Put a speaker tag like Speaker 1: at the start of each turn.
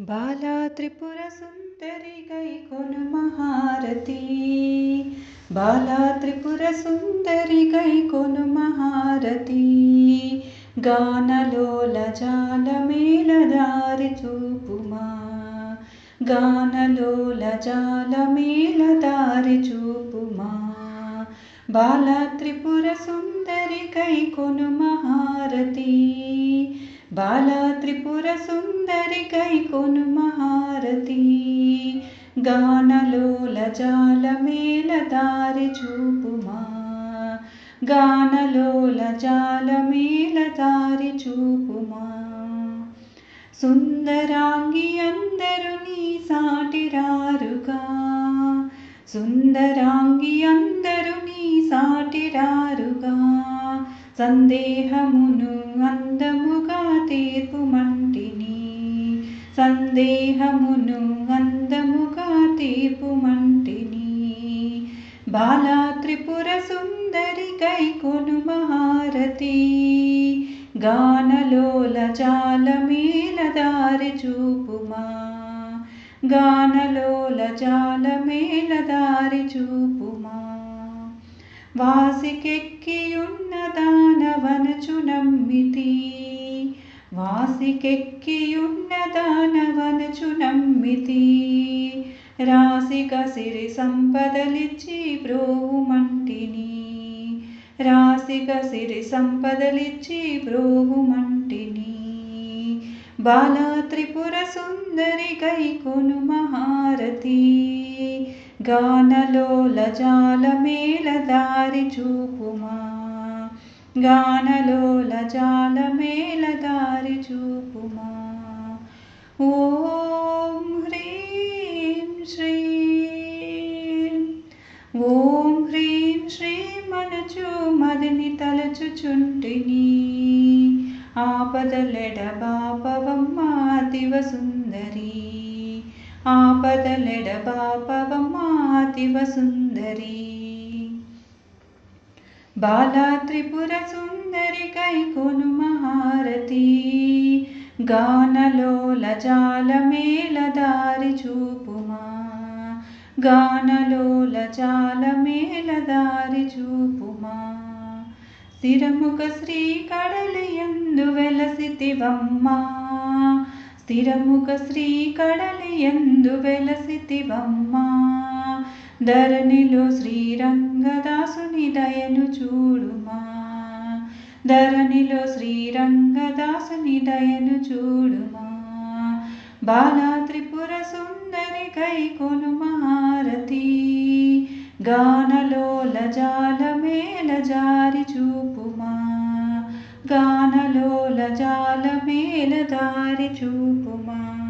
Speaker 1: బాలా త్రిపుర సుందరి గై కొను మహారతి. బాలా త్రిపుర సుందరి గై కొను మహారతి. గానలోల జాల మేల దారి చూపుమా. గానలోల జాల మేల దారి చూపుమా. బాలా త్రిపుర సుందరి కై కొను మహారతి. బాలా త్రిపుర సుందరి కైకొను మహారతి. గానలోల జాల మేల దారి చూపుమా. గానలోల జాల మేల దారి చూపుమా. సుందరాంగి అందరు నీ సాటిరారుగా సుందరాంగి అందరు నీ సాటిరారుగా సందేహమును సందేహమును అందముగా తీపుమంటిని బాలా త్రిపుర సుందరి కైకొను మహారతి గానలోల జాలమేల దారి చూపుమా. గానలోల జాలమేల దారి చూపుమా. వాసికెక్కియున్న దానవనచు నమ్మితి. వాసికెక్కియున్నదానవనచు నమ్మితి. రాసిక సిరి సంపదలిచ్చి ప్రోగుమంటిని రాసిక సిరి సంపదలిచ్చి ప్రోగుమంటిని బాలా త్రిపుర సుందరి కైకొను మహారతి గానలోల జాల మేల దారి చూపుమా గానలోల జాల మేల దారి చూపుమా. ఓం హ్రీం శ్రీం ఓం హ్రీం శ్రీం అనచు మదిని తలచుచుంటిని. ఆపదలెడ బాపవమ్మ దివసుందరి. ఆపదలెడ బాపవమ్మ దివసుందరీ. బాలా త్రిపుర సుందరి కైకొను మహారతి గానలోల జాల మేల దారి చూపుమా. గానలోల జాల మేల దారి చూపుమా. స్థిరముఖ శ్రీ కడలియందు వెలసితివమ్మా. స్థిరముఖ శ్రీ కడలియందు వెలసితివమ్మా. ధరణిలో శ్రీరంగదాసుని దయను చూడుమా. ధరణిలో శ్రీరంగదాసుని దయను చూడుమా. బాలా త్రిపుర సుందరి కై కొను మహారతి గానలో లజాల మేల జారి చూపుమా. గానలో లజాల మేల దారి చూపుమా.